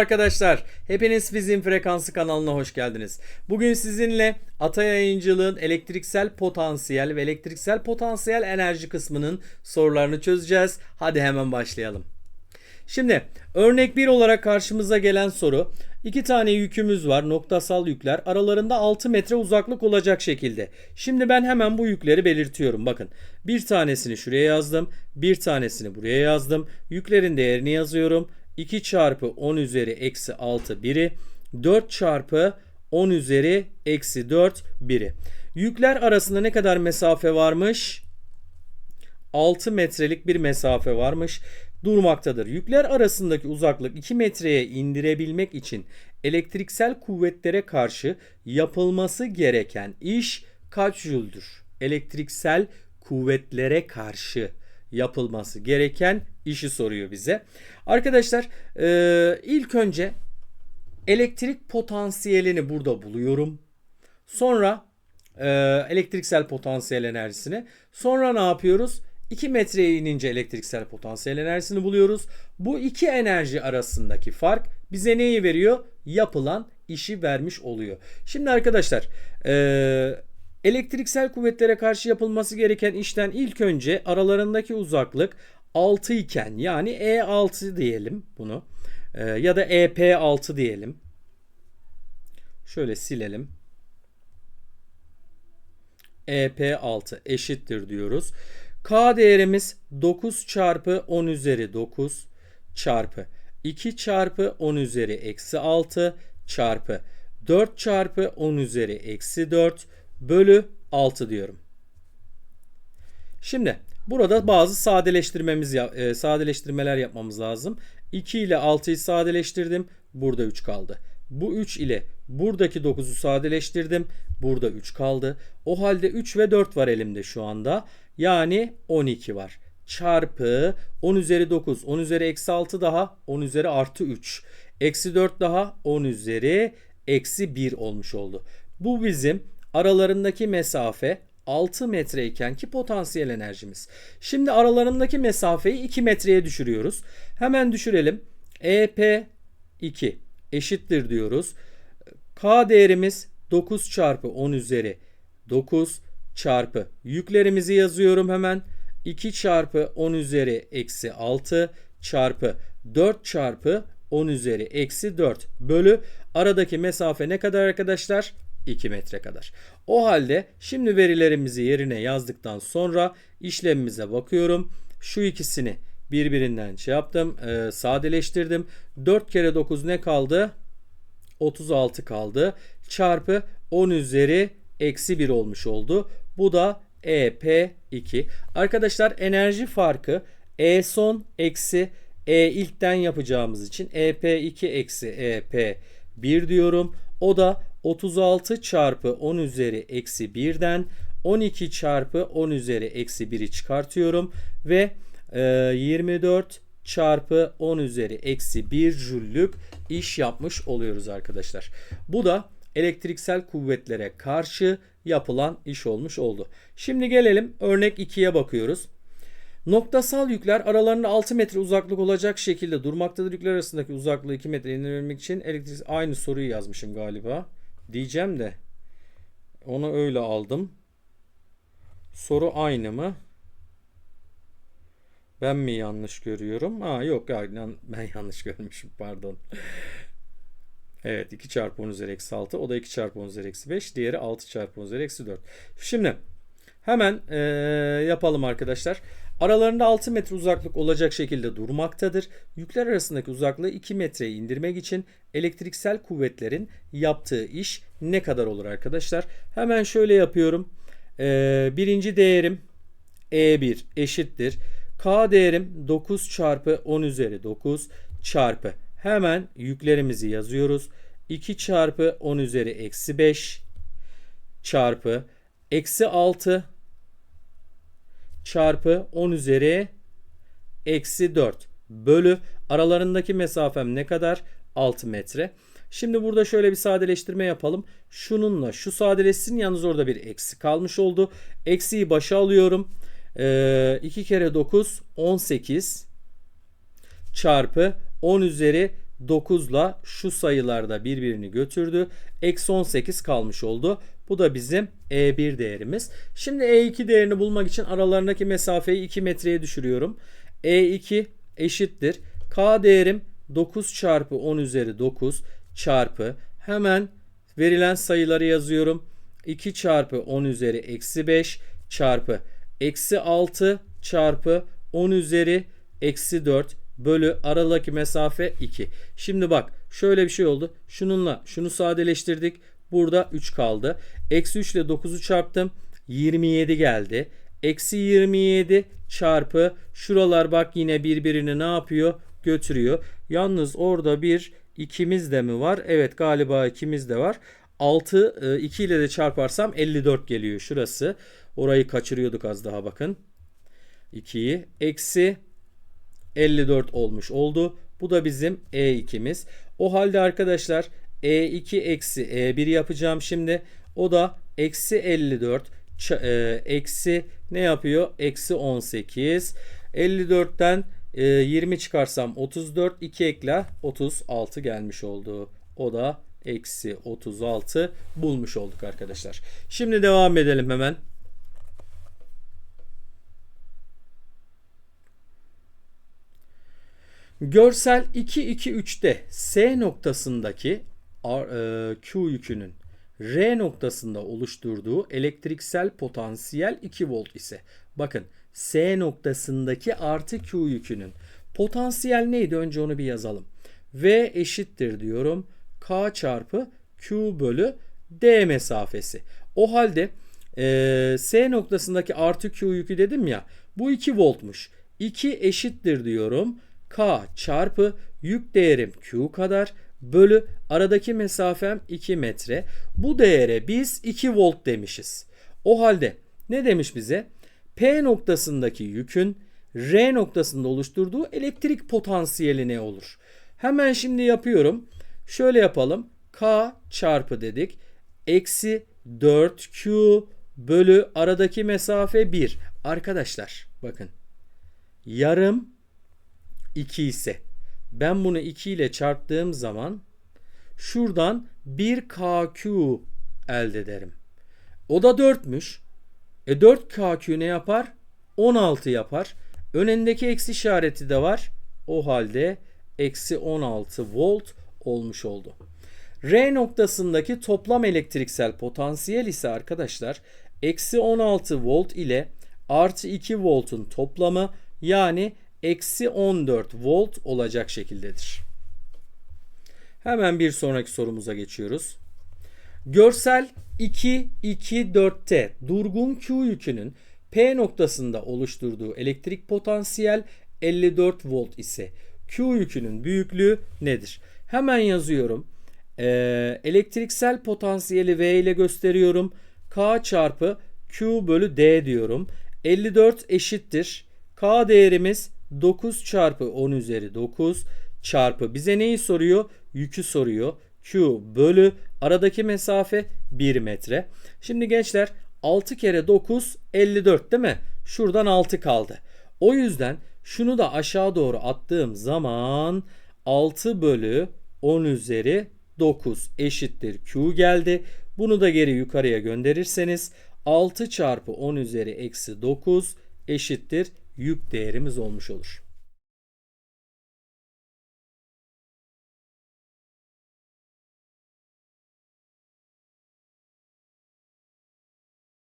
arkadaşlar. Hepiniz Fizin Frekansı kanalına hoş geldiniz. Bugün sizinle Ata Yayıncılığın elektriksel potansiyel ve elektriksel potansiyel enerji kısmının sorularını çözeceğiz. Hadi hemen başlayalım. Şimdi örnek 1 olarak karşımıza gelen soru. İki tane yükümüz var noktasal yükler aralarında 6 metre uzaklık olacak şekilde. Şimdi ben hemen bu yükleri belirtiyorum bakın. Bir tanesini şuraya yazdım bir tanesini buraya yazdım. Yüklerin değerini yazıyorum. 2 çarpı 10 üzeri eksi 6 biri 4 çarpı 10 üzeri eksi 4 biri. Yükler arasında ne kadar mesafe varmış? 6 metrelik bir mesafe varmış durmaktadır. Yükler arasındaki uzaklık 2 metreye indirebilmek için elektriksel kuvvetlere karşı yapılması gereken iş kaç jüldür? Elektriksel kuvvetlere karşı yapılması gereken işi soruyor bize. Arkadaşlar e, ilk önce elektrik potansiyelini burada buluyorum. Sonra e, elektriksel potansiyel enerjisini. Sonra ne yapıyoruz? 2 metreye inince elektriksel potansiyel enerjisini buluyoruz. Bu iki enerji arasındaki fark bize neyi veriyor? Yapılan işi vermiş oluyor. Şimdi arkadaşlar e, elektriksel kuvvetlere karşı yapılması gereken işten ilk önce aralarındaki uzaklık 6 iken yani E6 diyelim bunu e, ya da EP6 diyelim. Şöyle silelim. EP6 eşittir diyoruz. K değerimiz 9 çarpı 10 üzeri 9 çarpı 2 çarpı 10 üzeri eksi 6 çarpı 4 çarpı 10 üzeri eksi 4 bölü 6 diyorum. Şimdi burada bazı sadeleştirmemiz e, sadeleştirmeler yapmamız lazım. 2 ile 6'yı sadeleştirdim. Burada 3 kaldı. Bu 3 ile buradaki 9'u sadeleştirdim. Burada 3 kaldı. O halde 3 ve 4 var elimde şu anda. Yani 12 var. Çarpı 10 üzeri 9. 10 üzeri eksi 6 daha 10 üzeri artı 3. Eksi 4 daha 10 üzeri eksi 1 olmuş oldu. Bu bizim aralarındaki mesafe 6 metreyken ki potansiyel enerjimiz. Şimdi aralarındaki mesafeyi 2 metreye düşürüyoruz. Hemen düşürelim. EP 2 eşittir diyoruz. K değerimiz 9 çarpı 10 üzeri 9 çarpı yüklerimizi yazıyorum hemen. 2 çarpı 10 üzeri eksi 6 çarpı 4 çarpı 10 üzeri eksi 4 bölü aradaki mesafe ne kadar arkadaşlar? 2 metre kadar. O halde şimdi verilerimizi yerine yazdıktan sonra işlemimize bakıyorum. Şu ikisini birbirinden şey yaptım e, sadeleştirdim. 4 kere 9 ne kaldı? 36 kaldı. Çarpı 10 üzeri eksi 1 olmuş oldu. Bu da EP2. Arkadaşlar enerji farkı E son eksi E ilkten yapacağımız için EP2 eksi EP1 diyorum. O da 36 çarpı 10 üzeri eksi 1'den 12 çarpı 10 üzeri eksi 1'i çıkartıyorum. Ve e, 24 çarpı 10 üzeri eksi 1 jüllük iş yapmış oluyoruz arkadaşlar. Bu da elektriksel kuvvetlere karşı yapılan iş olmuş oldu. Şimdi gelelim örnek 2'ye bakıyoruz. Noktasal yükler aralarında 6 metre uzaklık olacak şekilde durmaktadır. Yükler arasındaki uzaklığı 2 metre indirmek için elektrik aynı soruyu yazmışım galiba. Diyeceğim de onu öyle aldım. Soru aynı mı? Ben mi yanlış görüyorum? Ha yok ben yanlış görmüşüm pardon. Evet 2 çarpı 10 üzeri eksi 6. O da 2 çarpı 10 üzeri eksi 5. Diğeri 6 çarpı 10 üzeri eksi 4. Şimdi hemen ee, yapalım arkadaşlar. Aralarında 6 metre uzaklık olacak şekilde durmaktadır. Yükler arasındaki uzaklığı 2 metreye indirmek için elektriksel kuvvetlerin yaptığı iş ne kadar olur arkadaşlar? Hemen şöyle yapıyorum. Ee, birinci değerim E1 eşittir. K değerim 9 çarpı 10 üzeri 9 çarpı Hemen yüklerimizi yazıyoruz. 2 çarpı 10 üzeri eksi 5 çarpı eksi 6 çarpı 10 üzeri eksi 4 bölü aralarındaki mesafem ne kadar? 6 metre. Şimdi burada şöyle bir sadeleştirme yapalım. Şununla şu sadeleşsin yalnız orada bir eksi kalmış oldu. Eksiyi başa alıyorum. Ee, 2 kere 9 18 çarpı 10 üzeri 9'la şu sayılarda birbirini götürdü. Eksi 18 kalmış oldu. Bu da bizim E1 değerimiz. Şimdi E2 değerini bulmak için aralarındaki mesafeyi 2 metreye düşürüyorum. E2 eşittir. K değerim 9 çarpı 10 üzeri 9 çarpı hemen verilen sayıları yazıyorum. 2 çarpı 10 üzeri eksi 5 çarpı eksi 6 çarpı 10 üzeri eksi 4 bölü aradaki mesafe 2. Şimdi bak şöyle bir şey oldu. Şununla şunu sadeleştirdik. Burada 3 kaldı. Eksi 3 ile 9'u çarptım. 27 geldi. Eksi 27 çarpı şuralar bak yine birbirini ne yapıyor? Götürüyor. Yalnız orada bir ikimiz de mi var? Evet galiba ikimiz de var. 6 2 ile de çarparsam 54 geliyor şurası. Orayı kaçırıyorduk az daha bakın. 2'yi eksi 54 olmuş oldu. Bu da bizim E2'miz. O halde arkadaşlar E2 eksi E1 yapacağım şimdi. O da eksi 54 ç- e, eksi ne yapıyor? Eksi 18. 54'ten e, 20 çıkarsam 34. 2 ekle 36 gelmiş oldu. O da eksi 36 bulmuş olduk arkadaşlar. Şimdi devam edelim hemen. Görsel 2-2-3'te S noktasındaki e, Q yükünün R noktasında oluşturduğu elektriksel potansiyel 2 volt ise bakın S noktasındaki artı Q yükünün potansiyel neydi? Önce onu bir yazalım. V eşittir diyorum. K çarpı Q bölü D mesafesi. O halde e, S noktasındaki artı Q yükü dedim ya bu 2 voltmuş. 2 eşittir diyorum. K çarpı yük değerim Q kadar bölü aradaki mesafem 2 metre. Bu değere biz 2 volt demişiz. O halde ne demiş bize? P noktasındaki yükün R noktasında oluşturduğu elektrik potansiyeli ne olur? Hemen şimdi yapıyorum. Şöyle yapalım. K çarpı dedik. Eksi 4Q bölü aradaki mesafe 1. Arkadaşlar bakın. Yarım 2 ise ben bunu 2 ile çarptığım zaman şuradan 1KQ elde ederim. O da 4'müş. E 4KQ ne yapar? 16 yapar. Önündeki eksi işareti de var. O halde eksi 16 volt olmuş oldu. R noktasındaki toplam elektriksel potansiyel ise arkadaşlar eksi 16 volt ile artı 2 voltun toplamı yani eksi 14 volt olacak şekildedir. Hemen bir sonraki sorumuza geçiyoruz. Görsel 2 2 4'te durgun Q yükünün P noktasında oluşturduğu elektrik potansiyel 54 volt ise Q yükünün büyüklüğü nedir? Hemen yazıyorum. Ee, elektriksel potansiyeli V ile gösteriyorum. K çarpı Q bölü D diyorum. 54 eşittir. K değerimiz 9 çarpı 10 üzeri 9 çarpı bize neyi soruyor? Yükü soruyor. Q bölü aradaki mesafe 1 metre. Şimdi gençler 6 kere 9 54 değil mi? Şuradan 6 kaldı. O yüzden şunu da aşağı doğru attığım zaman 6 bölü 10 üzeri 9 eşittir Q geldi. Bunu da geri yukarıya gönderirseniz 6 çarpı 10 üzeri eksi 9 eşittir yük değerimiz olmuş olur.